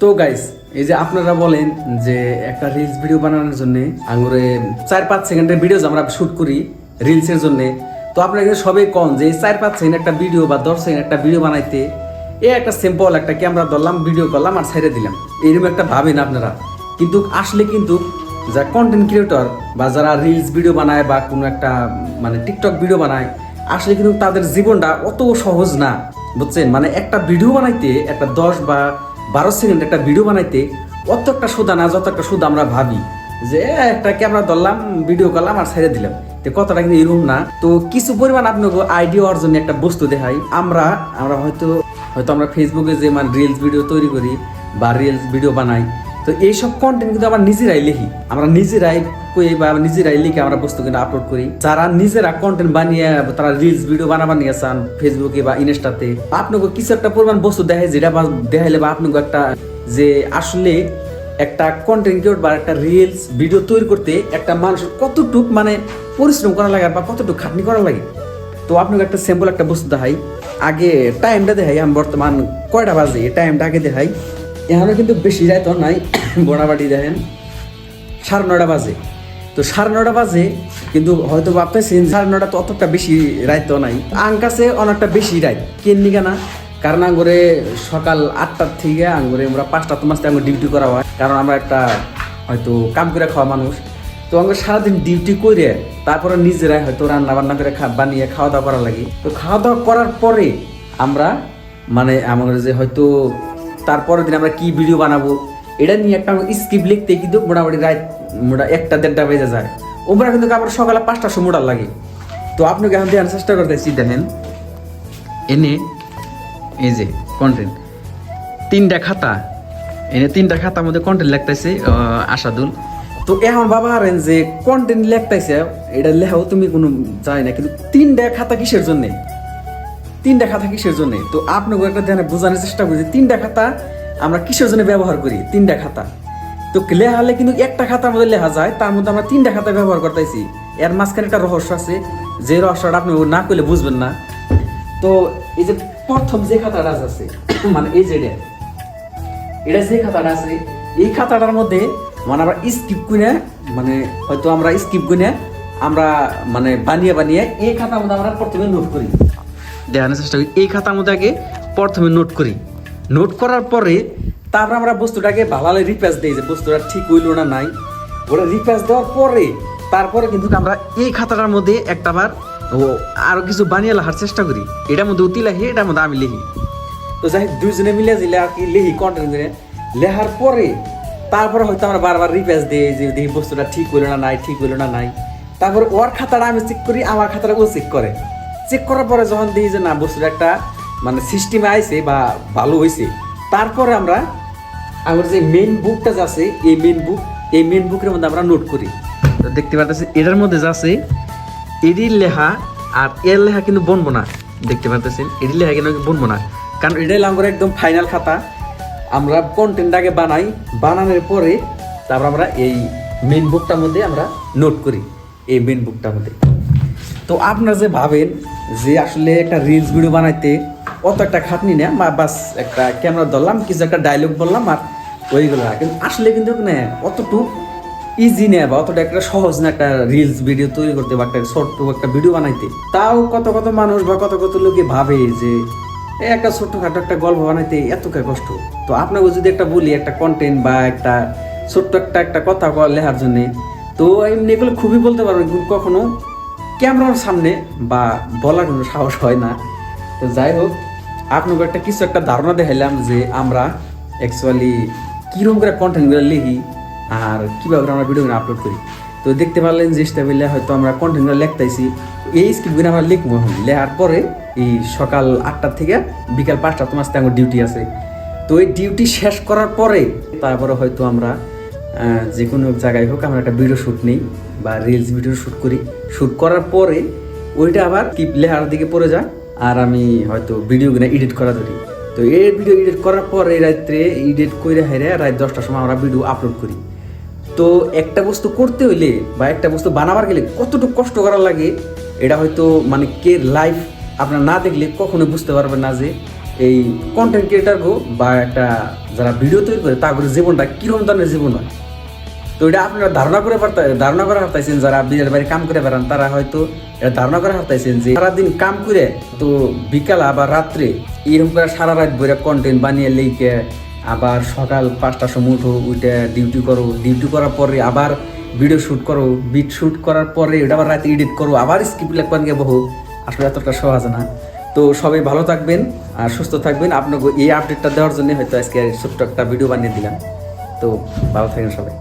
তো গাইস এই যে আপনারা বলেন যে একটা রিলস ভিডিও বানানোর জন্য আঙুরে চার পাঁচ সেকেন্ডের ভিডিও আমরা শুট করি রিলসের জন্য। তো আপনারা সবাই কন যে চার পাঁচ সেকেন্ড একটা ভিডিও বা দশ সেকেন্ড একটা ভিডিও বানাইতে এ একটা সিম্পল একটা ক্যামেরা ধরলাম ভিডিও করলাম আর ছেড়ে দিলাম। এরকম একটা ভাবেন আপনারা। কিন্তু আসলে কিন্তু যারা কন্টেন্ট ক্রিয়েটর বা যারা রিলস ভিডিও বানায় বা কোনো একটা মানে টিকটক ভিডিও বানায়, আসলে কিন্তু তাদের জীবনটা অত সহজ না। বুঝছেন? মানে একটা ভিডিও বানাইতে একটা দশ বা বারো সেকেন্ড একটা ভিডিও বানাইতে অত একটা সুদা না যত একটা সুদ আমরা ভাবি। যে একটা ক্যামেরা ধরলাম ভিডিও করলাম আর সাইডে দিলাম। তো কতটা কিন্তু এরকম না। তো কিছু পরিমাণ আপনাকে আইডিয়া অর্জনে একটা বস্তু দেখাই। আমরা আমরা হয়তো হয়তো আমরা ফেসবুকে যে মানে রিলস ভিডিও তৈরি করি বা রিলস ভিডিও বানাই তো এইসব কন্টেন্ট কিন্তু আমরা নিজেরাই লিখি। আমরা নিজেরাই কই বা নিজেরাই লিখে আমরা বস্তু কিন্তু আপলোড করি। যারা নিজেরা কন্টেন্ট বানিয়ে, তারা রিলস ভিডিও বানাবার নিয়ে চান ফেসবুকে বা ইনস্টাতে আপনাকে কিছু একটা পরিমাণ বস্তু দেখায়, যেটা দেখাইলে বা আপনাকে একটা যে আসলে একটা কন্টেন্ট ক্রিয়েট বা একটা রিলস ভিডিও তৈরি করতে একটা মানুষের কতটুক মানে পরিশ্রম করা লাগে বা কতটুক খাটনি করা লাগে। তো আপনাকে একটা সিম্পল একটা বস্তু দেখাই। আগে টাইমটা দেখাই, আমি বর্তমান কয়টা বাজে টাইমটা আগে দেখাই। এখানে কিন্তু বেশি রায় তো নাই বোনাবাটি দেখেন। সাড়ে নটা বাজে। তো সাড়ে নটা বাজে, কিন্তু হয়তো ভাবতেছেন সাড়ে নটা তো অতটা বেশি রাত তো নাই। আঙ্কাছে অনেকটা বেশি রাত কেননি কেনা কারণ আঙ্গুরে সকাল আটটার থেকে আঙ্গুরে আমরা পাঁচটা তো মাসতে আঙ্গুর ডিউটি করা হয়, কারণ আমরা একটা হয়তো কাম করে খাওয়া মানুষ। তো আমরা সারাদিন ডিউটি করে তারপরে নিজেরাই হয়তো রান্না বান্না করে বানিয়ে খাওয়া দাওয়া করা লাগে। তো খাওয়া দাওয়া করার পরে আমরা মানে আমাদের যে হয়তো তারপরের দিন আমরা কি ভিডিও বানাবো, এটা নিয়ে একটা স্ক্রিপ্ট লিখতে কিন্তু মোটামুটি রাত মোটা একটা দেড়টা বেজে যায়। ওমরা কিন্তু আবার সকালে পাঁচটার সময় মোটার লাগে। তো আপনাকে এখন দেওয়ার চেষ্টা করতেছি দেখেন, এনে, এই যে কন্টেন্ট তিনটা খাতা, এনে তিনটা খাতার মধ্যে কন্টেন্ট লিখতেছে আশাদুল তো এখন বাবা হারেন যে কন্টেন্ট লিখতেছে, এটা লেখাও তুমি কোনো যায় না, কিন্তু তিনটা খাতা কিসের জন্যে? তিনটা খাতা কিসের জন্য? তো আপনাকে একটা ধ্যানে বোঝানোর চেষ্টা করি যে তিনটা খাতা আমরা কিসের জন্য ব্যবহার করি? তিনটা খাতা তো। লেখালে কিন্তু একটা খাতার মধ্যে লেখা যায়, তার মধ্যে আমরা তিনটা খাতা ব্যবহার করতেছি। এর মাঝখানে একটা রহস্য আছে, যে রহস্যটা আপনি না করলে বুঝবেন না। তো এই যে প্রথম যে খাতাটা আছে মানে এই যে এটা যে খাতাটা আছে, এই খাতাটার মধ্যে মানে আমরা স্কিপ করে মানে হয়তো আমরা স্কিপ করে আমরা মানে বানিয়ে বানিয়ে এই খাতার মধ্যে আমরা প্রথমে নোট করি। দেখানোর চেষ্টা করি। এই খাতার মধ্যে আগে প্রথমে নোট করি। নোট করার পরে তারপর আমরা বস্তুটাকে ভালো রিপ্লেস দিই যে বস্তুটা ঠিক হইল না নাই। ওটা রিপ্লেস দেওয়ার পরে তারপরে কিন্তু আমরা এই খাতাটার মধ্যে একটা বার ও আরও কিছু বানিয়ে লেখার চেষ্টা করি। এটার মধ্যে অতি লেখি, এটার মধ্যে আমি লিখি। তো যাই হোক, দুইজনে মিলে দিলে আর কি লিখি কন্টেন্ট লেখার পরে তারপরে হয়তো আমরা বারবার রিপ্লেস দিই যে দেখি বস্তুটা ঠিক হইল না নাই, ঠিক হইল না নাই। তারপরে ওর খাতাটা আমি চেক করি, আমার খাতাটা ও চেক করে। চেক করার পরে যখন দেখি যে না, বস্তুটা একটা মানে সিস্টেমে আইছে বা ভালো হয়েছে তারপরে আমরা আমার যে মেন বুকটা যে আছে, এই মেন বুক এই মেন বুকের মধ্যে আমরা নোট করি। তো দেখতে পারতেছি এটার মধ্যে যা আছে, এডির লেখা আর এর লেখা কিন্তু বনবো না। দেখতে পারতেছেন, এডির লেখা কিন্তু বনবো না। কারণ এটাই আমার একদম ফাইনাল খাতা। আমরা কন্টেন্ট আগে বানাই, বানানোর পরে তারপর আমরা এই মেন বুকটার মধ্যে আমরা নোট করি, এই মেন বুকটার মধ্যে। তো আপনারা যে ভাবেন যে আসলে একটা রিলস ভিডিও বানাইতে অত একটা খাটনি না বা বাস একটা ক্যামেরা ধরলাম, কিছু একটা ডায়লগ বললাম আর ওইগুলো কিন্তু আসলে কিন্তু না অতটুকু ইজি না বা অতটা একটা সহজ না একটা রিলস ভিডিও তৈরি করতে বা একটা ছোট্ট একটা ভিডিও বানাইতে। তাও কত কত মানুষ বা কত কত লোকে ভাবে যে এই একটা ছোট্টখাটো একটা গল্প বানাইতে এত কষ্ট? তো আপনাকে যদি একটা বলি, একটা কন্টেন্ট বা একটা ছোট্ট একটা একটা কথা লেখার জন্য, তো এমনি এগুলো খুবই বলতে পারবেন, কিন্তু কখনো ক্যামেরার সামনে বা বলার কোনো সাহস হয় না। তো যাই হোক, আপনাকে একটা কিছু একটা ধারণা দেখাইলাম যে আমরা অ্যাকচুয়ালি কীরকম করে কন্টেন্টগুলো লিখি আর কীভাবে আমরা ভিডিওগুলো আপলোড করি। তো দেখতে পারলেন যে স্টেবিলে হয়তো আমরা কন্টেন্টগুলো লিখতেছি। এই স্ক্রিপ্টগুলো আমরা লিখব এখন। লেখার পরে এই সকাল আটটা থেকে বিকাল পাঁচটা তোমার সাথে আমার ডিউটি আছে। তো এই ডিউটি শেষ করার পরে তারপরে হয়তো আমরা যে কোনো জায়গায় হোক, আমরা একটা ভিডিও শ্যুট নিই বা রিলস ভিডিও শ্যুট করি। শ্যুট করার পরে ওইটা আবার টিপ লেহার দিকে পড়ে যায় আর আমি হয়তো ভিডিওগুলো এডিট করা ধরি। তো এই ভিডিও এডিট করার পরে রাত্রে এডিট করে হাইরে রাত দশটার সময় আমরা ভিডিও আপলোড করি। তো একটা বস্তু করতে হইলে বা একটা বস্তু বানাবার গেলে কতটুকু কষ্ট করা লাগে, এটা হয়তো মানে কে লাইফ আপনার না দেখলে কখনো বুঝতে পারবেন না যে এই কন্টেন্ট ক্রিয়েটার গো বা একটা যারা ভিডিও তৈরি করে তাদের জীবনটা কীরকম ধরনের জীবন হয়। তো এটা আপনারা ধারণা করে পারতে ধারণা করে হারতাইছেন যারা বিদেশ বাড়ি কাম করে বেড়ান, তারা হয়তো এটা ধারণা করে হারতাইছেন যে সারাদিন কাম করে তো বিকাল আবার রাত্রে এরকম করে সারা রাত বইরা কন্টেন্ট বানিয়ে লিখে আবার সকাল পাঁচটার সময় উঠো উঠে ডিউটি করো। ডিউটি করার পরে আবার ভিডিও শুট করো। বিট শুট করার পরে ওটা আবার রাতে এডিট করো। আবার স্ক্রিপ্ট লেখবান গিয়ে বহু। আসলে এতটা সহজ না। তো সবাই ভালো থাকবেন আর সুস্থ থাকবেন। আপনাকে এই আপডেটটা দেওয়ার জন্য হয়তো আজকে ছোট্ট একটা ভিডিও বানিয়ে দিলাম। তো ভালো থাকেন সবাই।